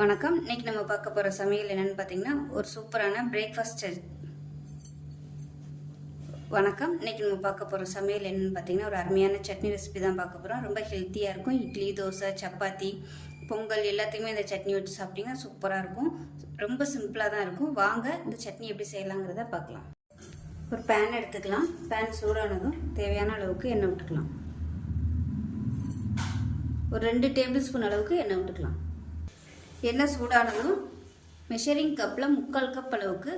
வணக்கம். இன்றைக்கி நம்ம பார்க்க போகிற சமையல் என்னென்னு பார்த்தீங்கன்னா ஒரு சூப்பரான பிரேக்ஃபாஸ்ட் வணக்கம். இன்னைக்கு நம்ம பார்க்க போகிற சமையல் என்னென்னு பார்த்தீங்கன்னா ஒரு அருமையான சட்னி ரெசிபி தான் பார்க்க போகிறோம் ரொம்ப ஹெல்த்தியாக இருக்கும். இட்லி தோசை சப்பாத்தி பொங்கல் எல்லாத்தையுமே இந்த சட்னி வச்சு சாப்பிட்டீங்கன்னா சூப்பராக இருக்கும். ரொம்ப சிம்பிளாக தான் இருக்கும். வாங்க இந்த சட்னி எப்படி செய்யலாங்கிறத பார்க்கலாம். ஒரு பேன் எடுத்துக்கலாம். பேன் சூடானதும் தேவையான அளவுக்கு எண்ணெய் விட்டுக்கலாம். ஒரு ரெண்டு டேபிள் ஸ்பூன் அளவுக்கு எண்ணெய் விட்டுக்கலாம். எண்ணெய் சூடானதும் மெஷரிங் கப்பில் முக்கால் கப் அளவுக்கு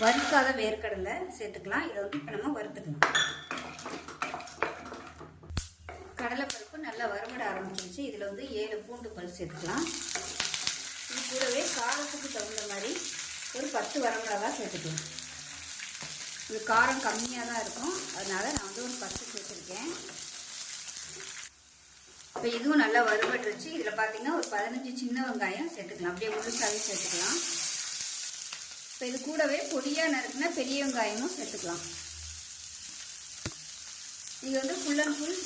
வறுக்காத வேர்க்கடலை சேர்த்துக்கலாம். இதை வந்து இப்போ நம்ம வறுத்துக்கலாம். கடலைப்பருப்பு நல்லா வறுபட ஆரம்பிச்சிருச்சு. இதில் வந்து ஏழு பூண்டு பல் சேர்த்துக்கலாம். இது கூடவே காரத்துக்கு தகுந்த மாதிரி ஒரு பத்து வரமிளகா சேர்த்துக்கலாம். இது காரம் கம்மியாக தான் இருக்கும் அதனால் நான் வந்து ஒரு பத்து சேர்த்துருக்கேன் இப்போ இதுவும் நல்லா வறுபட்டுருச்சு இதில் பார்த்தீங்கன்னா ஒரு பதினஞ்சு சின்ன வெங்காயம் சேர்த்துக்கலாம். அப்படியே முழுசாகவே சேர்த்துக்கலாம். இப்போ இது கூடவே பொடியாக நறுக்குனா பெரிய வெங்காயமும் சேர்த்துக்கலாம். நீங்கள் வந்து ஃபுல் அண்ட் ஃபுல்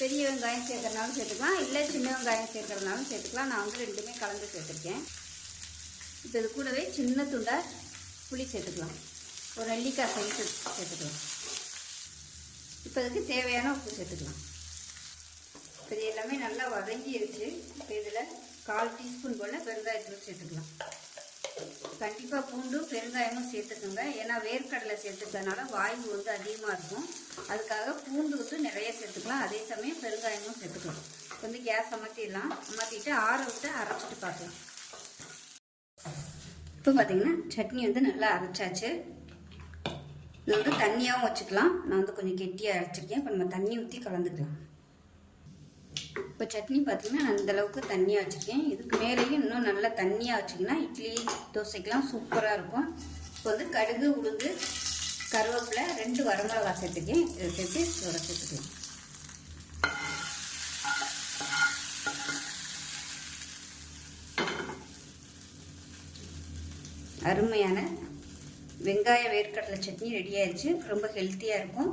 பெரிய வெங்காயம் சேர்க்குறனாலும் சேர்த்துக்கலாம். இல்லை சின்ன வெங்காயம் சேர்க்குறனாலும் சேர்த்துக்கலாம். நான் வந்து ரெண்டுமே கலந்து சேர்த்துருக்கேன். இப்போ இது கூடவே சின்ன துண்டை புளி சேர்த்துக்கலாம். ஒரு நெல்லிக்காய் சைஸ் சேர்த்துக்கலாம். இப்போ இதுக்கு தேவையான உப்பு சேர்த்துக்கலாம். எல்லாமே நல்லா வதங்கிடுச்சு இப்போ இதில் கால் டீஸ்பூன் போல் பெருங்காயத்தூள் சேர்த்துக்கலாம். கண்டிப்பாக பூண்டும் பெருங்காயமும் சேர்த்துக்கோங்க. ஏன்னா வேர்க்கடலை சேர்த்துக்கிறதுனால வாய்வு வந்து அதிகமாக இருக்கும். அதுக்காக பூண்டு வந்து நிறைய சேர்த்துக்கலாம். அதே சமயம் பெருங்காயமும் சேர்த்துக்கலாம். வந்து கேஸ் அமர்த்திடலாம் அமர்த்திட்டு ஆற விட்டு அரைச்சிட்டு பார்க்கலாம். இப்போ பார்த்தீங்கன்னா சட்னி வந்து நல்லா அரைச்சாச்சு. இது வந்து தண்ணியாகவும் வச்சுக்கலாம். நான் வந்து கொஞ்சம் கெட்டியாக அரைச்சிருக்கேன். இப்போ நம்ம தண்ணி ஊற்றி கலந்துக்கலாம். இப்போ சட்னி பார்த்திங்கன்னா நான் தண்ணியாக வச்சுருக்கேன். இதுக்கு மேலேயும் இன்னும் நல்லா தண்ணியாக வச்சிங்கன்னா இட்லி தோசைக்கெலாம் சூப்பராக இருக்கும். இப்போ வந்து கடுகு உளுந்து கருவேப்பிலை ரெண்டு வரமிளகா சேர்த்துக்கேன் இதை சேர்த்து இதோட அருமையான வெங்காய வேர்க்கடலை சட்னி ரெடி ஆயிடுச்சு. ரொம்ப ஹெல்த்தியாக இருக்கும்.